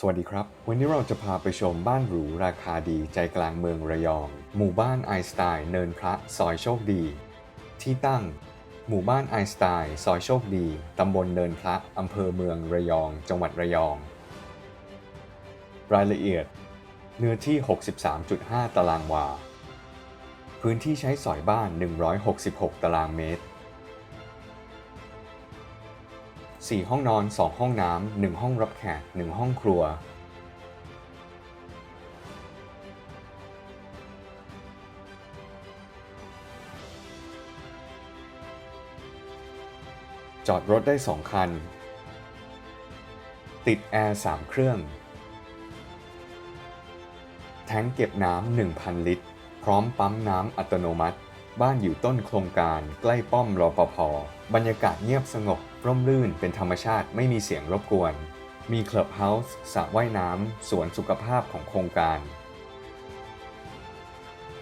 สวัสดีครับ วันนี้เราจะพาไปชมบ้านหรูราคาดีใจกลางเมืองระยอง หมู่บ้านไอสไตน์เนินพระซอยโชคดี ที่ตั้ง หมู่บ้านไอสไตน์ซอยโชคดี ตำบลเนินพระอำเภอเมืองระยอง จังหวัดระยอง รายละเอียด เนื้อที่ 63.5 ตารางวา พื้นที่ใช้สอยบ้าน 166 ตารางเมตร 4 ห้องนอน 2 ห้องน้ำ1ห้องรับแขก1ห้องครัว จอดรถได้ 2 คัน ติดแอร์ 3 เครื่อง แท้งเก็บน้ำ1,000 ลิตร พร้อมปั๊มน้ำอัตโนมัติ บ้านอยู่ต้นโครงการใกล้ป้อมรอปภบรรยากาศเงียบสงบ ร่มรื่นเป็นธรรมชาติไม่มีเสียงรบกวน มีคลับเฮาส์สระว่ายน้ำสวนสุขภาพของโครงการ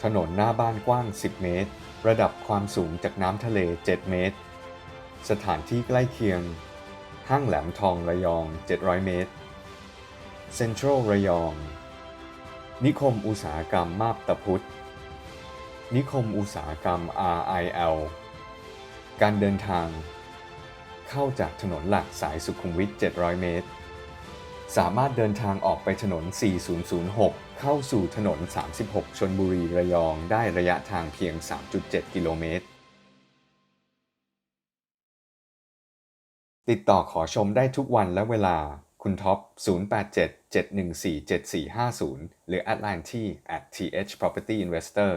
ถนนหน้าบ้านกว้าง 10 เมตร ระดับความสูงจากน้ำทะเล 7 เมตร สถานที่ใกล้เคียง ห้างแหลมทองระยอง 700 เมตร เซ็นทรัลระยอง นิคมอุตสาหกรรมมาบตาพุธ นิคมอุตสาหกรรม RIL การเดินทาง เข้าจากถนนหลักสายสุขุมวิท 700 เมตร สามารถเดินทางออกไปถนน 4006 เข้าสู่ถนน 36 ชนบุรีระยองได้ระยะทางเพียง 3.7 กิโลเมตร ติดต่อขอชมได้ทุกวันและเวลา คุณท็อป 087 714 7450 หรือแอดไลน์ที่ at th property investor